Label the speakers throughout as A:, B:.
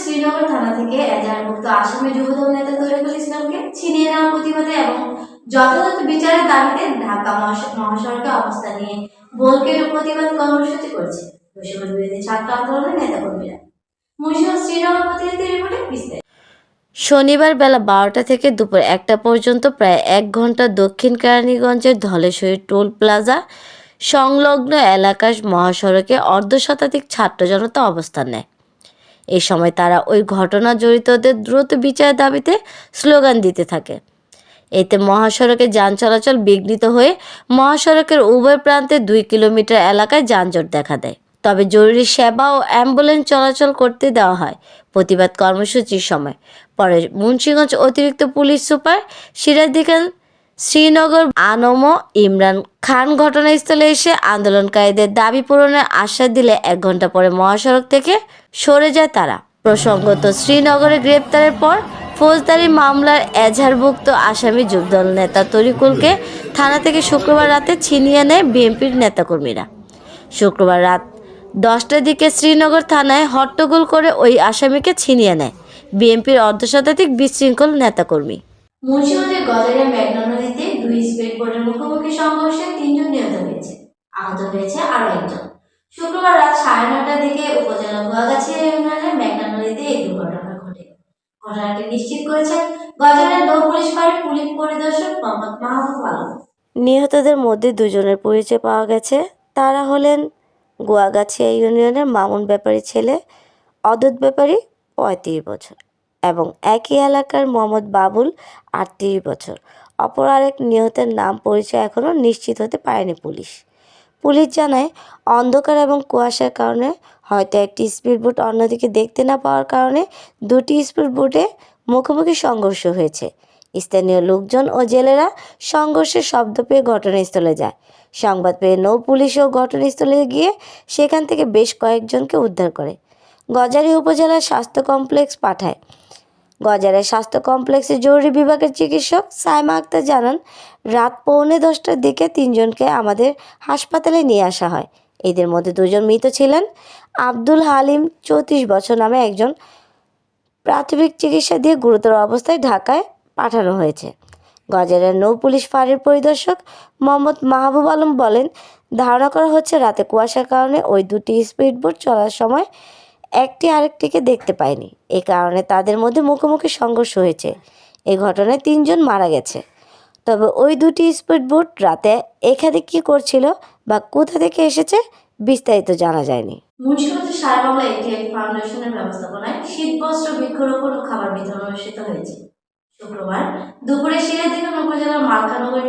A: শ্রীনগর থানা থেকে যুবদল নেতা তরিকুল ইসলামকে ছিনিয়ে নেওয়ার প্রতিবাদে এবং যথাযথ বিচারের দাবিতে ঢাকা মহাসড়কে অবস্থান নিয়ে বলকের প্রতিবাদ কর্মসূচি করছে। বিরোধী ছাত্র আন্দোলনের নেতাকর্মীরা। শ্রীনগর প্রতিনিধি রিপোর্টে বিস্তারিত।
B: শনিবার বেলা বারোটা থেকে দুপুর একটা পর্যন্ত প্রায় এক ঘণ্টা দক্ষিণ কেরানীগঞ্জের ধলেশ্বরী টোল প্লাজা সংলগ্ন এলাকার মহাসড়কে অর্ধশতাধিক ছাত্র জনতা অবস্থান নেয়। এই সময় তারা ওই ঘটনা জড়িতদের দ্রুত বিচারের দাবিতে স্লোগান দিতে থাকে। এতে মহাসড়কে যান চলাচল বিঘ্নিত হয়ে মহাসড়কের উভয় প্রান্তে দুই কিলোমিটার এলাকায় যানজট দেখা দেয়। তবে জরুরি সেবা ও অ্যাম্বুলেন্স চলাচল করতে দেওয়া হয় প্রতিবাদ কর্মসূচির সময়। পরে মুন্সিগঞ্জ অতিরিক্ত পুলিশ সুপার সিরাজদি খান শ্রীনগর আনম ইমরান খান ঘটনাস্থলে এসে আন্দোলনকারীদের দাবি পূরণের আশ্বাস দিলে এক ঘণ্টা পরে মহাসড়ক থেকে সরে যায় তারা। প্রসঙ্গত, শ্রীনগরে গ্রেপ্তারের পর ফৌজদারি মামলার এজাহারভুক্ত আসামি যুবদল নেতা তরিকুলকে থানা থেকে শুক্রবার রাতে ছিনিয়ে নেয় বিএনপির নেতাকর্মীরা। শুক্রবার রাত দশটার দিকে শ্রীনগর থানায় হট্টগোল করে ওই আসামিকে ছিনিয়ে নেয় বিএনপির অর্ধশতাধিক বিশৃঙ্খল নেতাকর্মী।
A: মুন্সিগঞ্জের গজারিয়া মেঘনা দুই স্পিড বোটের মুখোমুখি সংঘর্ষে তিনজন নিহত হয়েছে। আহত হয়েছে আরও একজন। শুক্রবার রাত সাড়ে নটার দিকে উপজেলা গুয়াগাছি ইউনিয়নের মেঘনা নদীতে এই দুর্ঘটনা ঘটে। ঘটনাটি নিশ্চিত করেছেন গজারিয়া নৌ পুলিশ ফাঁড়ির পুলিশ পরিদর্শক মোহাম্মদ মাহবুব আলম।
B: নিহতদের মধ্যে দুজনের পরিচয় পাওয়া গেছে। তারা হলেন গোয়াগাছিয়া ইউনিয়নের মামুন ব্যাপারী ছেলে, অদূত ব্যাপারী, পঁয়ত্রিশ বছর, এবং একই এলাকার মোহাম্মদ বাবুল, আটত্রিশ বছর। অপর আরেক নিহতের নাম পরিচয় এখনও নিশ্চিত হতে পারেনি পুলিশ। পুলিশ জানায়, অন্ধকার এবং কুয়াশার কারণে হয়তো একটি স্পিডবোট অন্যদিকে দেখতে না পাওয়ার কারণে দুটি স্পিডবোটে মুখোমুখি সংঘর্ষ হয়েছে। স্থানীয় লোকজন ও জেলেরা সংঘর্ষের শব্দ পেয়ে ঘটনাস্থলে যায়। সংবাদ পেয়ে নৌ পুলিশও ঘটনাস্থলে গিয়ে সেখান থেকে বেশ কয়েকজনকে উদ্ধার করে। গজারি উপজেলার স্বাস্থ্য কমপ্লেক্স পাঠায়। গজারের স্বাস্থ্য কমপ্লেক্সের জরুরি বিভাগের চিকিৎসক সাইমা আক্তার জানান, রাত পৌনে দশটার দিকে তিনজনকে আমাদের হাসপাতালে নিয়ে আসা হয়। এদের মধ্যে দুজন মৃত ছিলেন। আব্দুল হালিম চৌত্রিশ বছর নামে একজন প্রাথমিক চিকিৎসা দিয়ে গুরুতর অবস্থায় ঢাকায় পাঠানো হয়েছে। গজারের নৌ পুলিশ ফাঁড়ির পরিদর্শক মোহাম্মদ মাহবুব আলম বলেন, ধারণা করা হচ্ছে রাতে কুয়াশার কারণে ওই দুটি স্পিডবোট চলার সময় একটি আরেকটিকে দেখতে পায়নি এ কারণে তাদের মধ্যে মুখোমুখি সংঘর্ষ হয়েছে। এই ঘটনায় তিনজন মারা গেছে। তবে ওই দুটি স্পিডবোট রাতে এখানে কী করছিল বা কোথা থেকে এসেছে বিস্তারিত জানা যায়নি।
A: এটিএম ফাউন্ডেশনের ব্যবস্থাপনায় বৃক্ষরোপণ খাবার বিতরণ অনুষ্ঠিত হয়েছে। শুক্রবার দুপুরে উপজেলার মালকানগর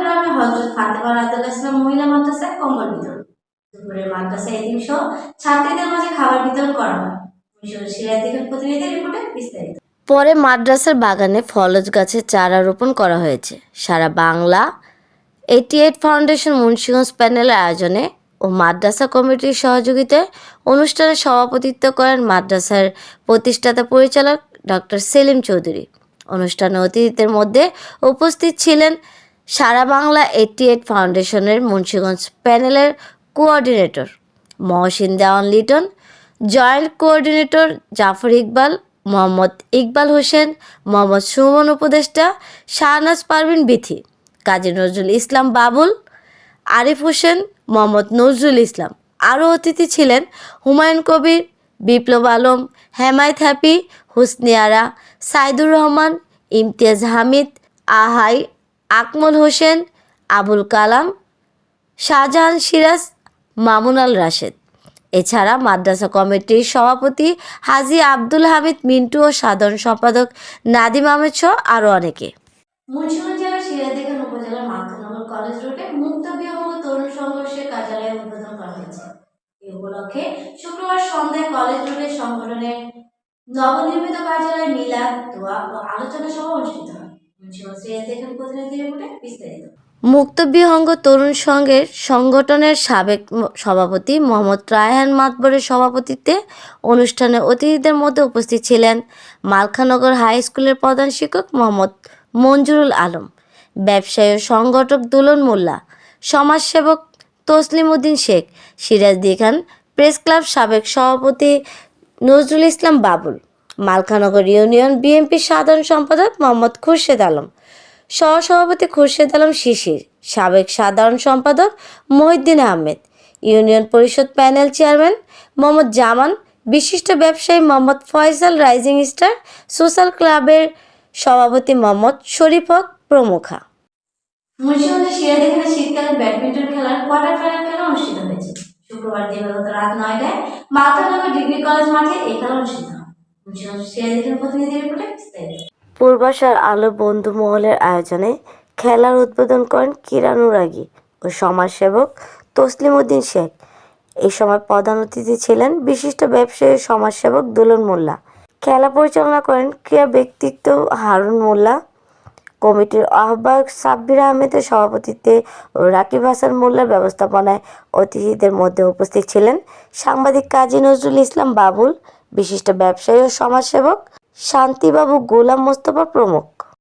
A: গ্রামে হজরত ফাতেমা ইসলাম মহিলা মাদ্রাসায় কম্বল বিতরণ দুপুরে মাদ্রাসা এদিন সহ ছাত্রীদের মাঝে খাবার বিতরণ করা হয়। রিপোর্টে বিস্তারিত।
B: পরে মাদ্রাসার বাগানে ফলজ গাছের চারা রোপণ করা হয়েছে। Sara Bangla eighty eight foundation Munshiganj প্যানেলের আয়োজনে ও মাদ্রাসা কমিটির সহযোগিতায় অনুষ্ঠানে সভাপতিত্ব করেন মাদ্রাসার প্রতিষ্ঠাতা পরিচালক ডক্টর সেলিম চৌধুরী। অনুষ্ঠানে অতিথিদের মধ্যে উপস্থিত ছিলেন সারা বাংলা এইটি এইট ফাউন্ডেশনের মুন্সিগঞ্জ প্যানেলের coordinator. Mohsin Dewan Liton, joint coordinator Jafar Iqbal, Mohammad Iqbal Hossain, Mohammad Sumon উপদেষ্টা, শাহনাজ পারভিন বিথি, কাজী নজরুল ইসলাম বাবুল, আরিফ হোসেন, মোহাম্মদ নজরুল ইসলাম। আরও অতিথি ছিলেন হুমায়ুন কবির, বিপ্লব আলম, হেমায়ত হ্যাপি হুসনি আরা, সাইদুর রহমান, ইমতিয়াজ হামিদ, আহাই আকমল হোসেন, আবুল কালাম, শাহজাহান সিরাজ মামুন আল রাশেদ। এছাড়া মাদ্রাসা কমিটির সভাপতি হাজি আব্দুল হামিদ মিন্টু ও সাধারণ সম্পাদক নাদিম আহমেদ সহ আরও অনেকে।
A: মুন্সিগঞ্জ জেলার উপজেলার কলেজ রোডে মুক্ত তরুণ সংঘর্ষের উদ্বোধন করা হয়েছে। উপলক্ষে শুক্রবার সন্ধ্যায় কলেজ সংগঠনের নবনির্মিত কার্যালয় মিলাদ, দোয়া ও আলোচনা সভা অনুষ্ঠিত হয়। মুন্সিগঞ্জ প্রতিনিধি রিপোর্টে বিস্তারিত।
B: মুক্তবিহঙ্গ তরুণ সংঘের সংগঠনের সাবেক সভাপতি মোহাম্মদ রায়হান মাতবরের সভাপতিত্বে অনুষ্ঠানে অতিথিদের মধ্যে উপস্থিত ছিলেন মালখানগর হাই স্কুলের প্রধান শিক্ষক মোহাম্মদ মঞ্জুরুল আলম, ব্যবসায়ী সংগঠক দুলন মোল্লা, সমাজসেবক তসলিম উদ্দিন শেখ সিরাজদি খান, প্রেস ক্লাব সাবেক সভাপতি নজরুল ইসলাম বাবুল, মালখানগর ইউনিয়ন বিএনপির সাধারণ সম্পাদক মোহাম্মদ খুরশেদ আলম সহসভাপতি খুরশেদ আলম শিশির, সাবেক সাধারণ সম্পাদক Mohiuddin Ahmed, union Parishad panel chairman Mohammad Zaman, বিশিষ্ট ব্যবসায়ী Mohammad Faisal, rising star social ক্লাবের সভাপতি মোহাম্মদ শরীফ হক প্রমুখা।
A: শীতকালীন ব্যাডমিন্টন খেলার কোয়ার্টার ফাইনাল খেলা অনুষ্ঠিত হয়েছে। শুক্রবার দিবাগত রাত নয়টায় মালকানগর ডিগ্রি কলেজ মাঠে এই খেলা অনুষ্ঠিত হয়। প্রতিনিধি রিপোর্টে বিস্তারিত।
B: পূর্বাশার আলো বন্ধু মহলের আয়োজনে খেলার উদ্বোধন করেন কিরানুরাগী ও সমাজসেবক তসলিম উদ্দিন শেখ। এই সময় প্রধান অতিথি ছিলেন বিশিষ্ট ব্যবসায়ী ও সমাজসেবক দুলন মোল্লা। খেলা পরিচালনা করেন ক্রীড়া ব্যক্তিত্ব হারুন মোল্লা। কমিটির আহ্বায়ক সাব্বির আহমেদের সভাপতিত্বে ও রাকিব হাসান মোল্লার ব্যবস্থাপনায় অতিথিদের মধ্যে উপস্থিত ছিলেন সাংবাদিক কাজী নজরুল ইসলাম বাবুল, বিশিষ্ট ব্যবসায়ী ও সমাজসেবক শান্তিবাবু গোলাম মোস্তফা প্রমুখ।